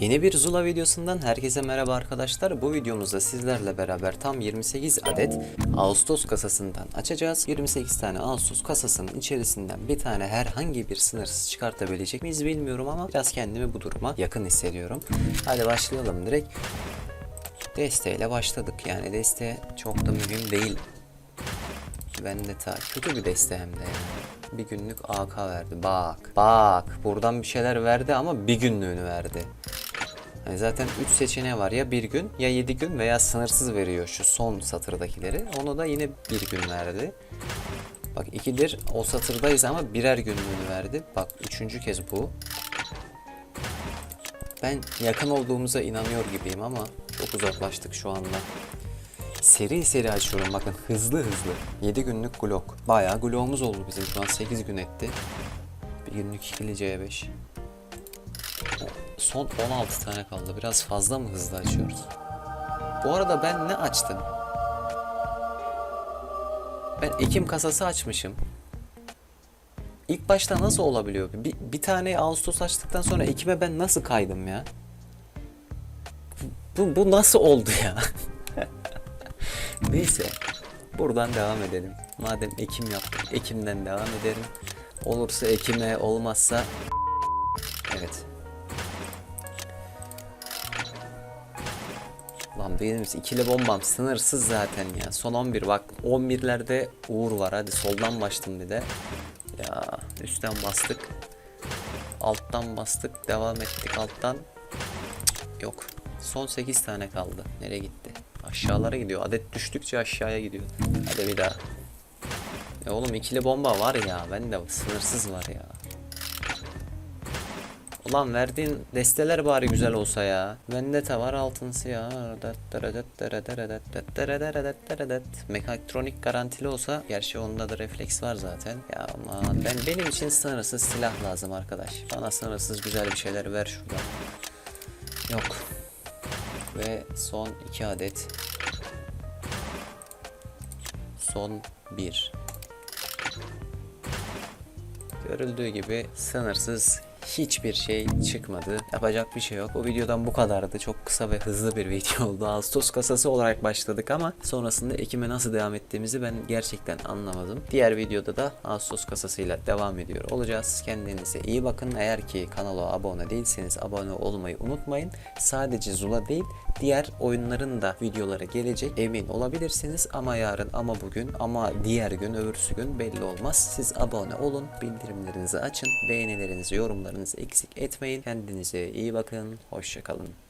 Yeni bir Zula videosundan herkese merhaba arkadaşlar. Bu videomuzda sizlerle beraber tam 28 adet Ağustos kasasından açacağız. 28 tane Ağustos kasasının içerisinden bir tane herhangi bir sınırsız çıkartabilecek miyiz bilmiyorum ama biraz kendimi bu duruma yakın hissediyorum. Hadi başlayalım direkt. Desteğiyle başladık. Yani deste çok da mühim değil. Vendetta kötü bir deste hem de yani. Bir günlük AK verdi. Bak. Bak. Buradan bir şeyler verdi ama bir günlüğünü verdi. Yani zaten 3 seçeneği var ya bir gün ya 7 gün veya sınırsız veriyor şu son satırdakileri. Onu da yine bir gün verdi. Bak ikidir o satırdayız ama birer günlüğünü verdi. Bak üçüncü kez bu. Ben yakın olduğumuza inanıyor gibiyim ama çok uzaklaştık şu anda. Seri seri açıyorum bakın hızlı hızlı. 7 günlük Glock. Bayağı Glock'umuz oldu bizim şu an 8 gün etti. Bir günlük ikili C5. Son 16 tane kaldı. Biraz fazla mı hızlı açıyoruz? Bu arada ben ne açtım? Ben Ekim kasası açmışım. İlk başta nasıl olabiliyor? Bir, bir tane Ağustos açtıktan sonra Ekim'e ben nasıl kaydım ya? Bu, bu nasıl oldu ya? Neyse. Buradan devam edelim. Madem Ekim yaptık, Ekim'den devam edelim. Olursa Ekim'e, olmazsa... Evet. Lan benim ikili bombam sınırsız zaten ya. Son 11 bak 11'lerde Uğur var. Hadi soldan başladım bir de. Ya üstten bastık. Alttan bastık. Devam ettik alttan. Cık, Yok. Son 8 tane kaldı. Nereye gitti? Aşağılara gidiyor. Adet düştükçe aşağıya gidiyor. Hadi bir daha. Ya oğlum ikili bomba var ya. Bende sınırsız var ya. Ulan verdiğin desteler bari güzel olsa ya. Vendetta var altınsı ya. Mekatronik garantili olsa gerçi onda da refleks var zaten. Ya ama ben benim için sınırsız silah lazım arkadaş. Bana sınırsız güzel bir şeyler ver şuradan. Yok. Ve son iki adet. Son bir. Görüldüğü gibi sınırsız hiçbir şey çıkmadı. Yapacak bir şey yok. O videodan bu kadardı. Çok kısa ve hızlı bir video oldu. Ağustos kasası olarak başladık ama sonrasında Ekim'e nasıl devam ettiğimizi ben gerçekten anlamadım. Diğer videoda da Ağustos kasasıyla devam ediyor olacağız. Kendinize iyi bakın. Eğer ki kanala abone değilseniz abone olmayı unutmayın. Sadece Zula değil diğer oyunların da videoları gelecek. Emin olabilirsiniz ama yarın ama bugün ama diğer gün öbürsü gün belli olmaz. Siz abone olun. Bildirimlerinizi açın. Beğenilerinizi yorumlarınızı eksik etmeyin. Kendinize iyi bakın. Hoşçakalın.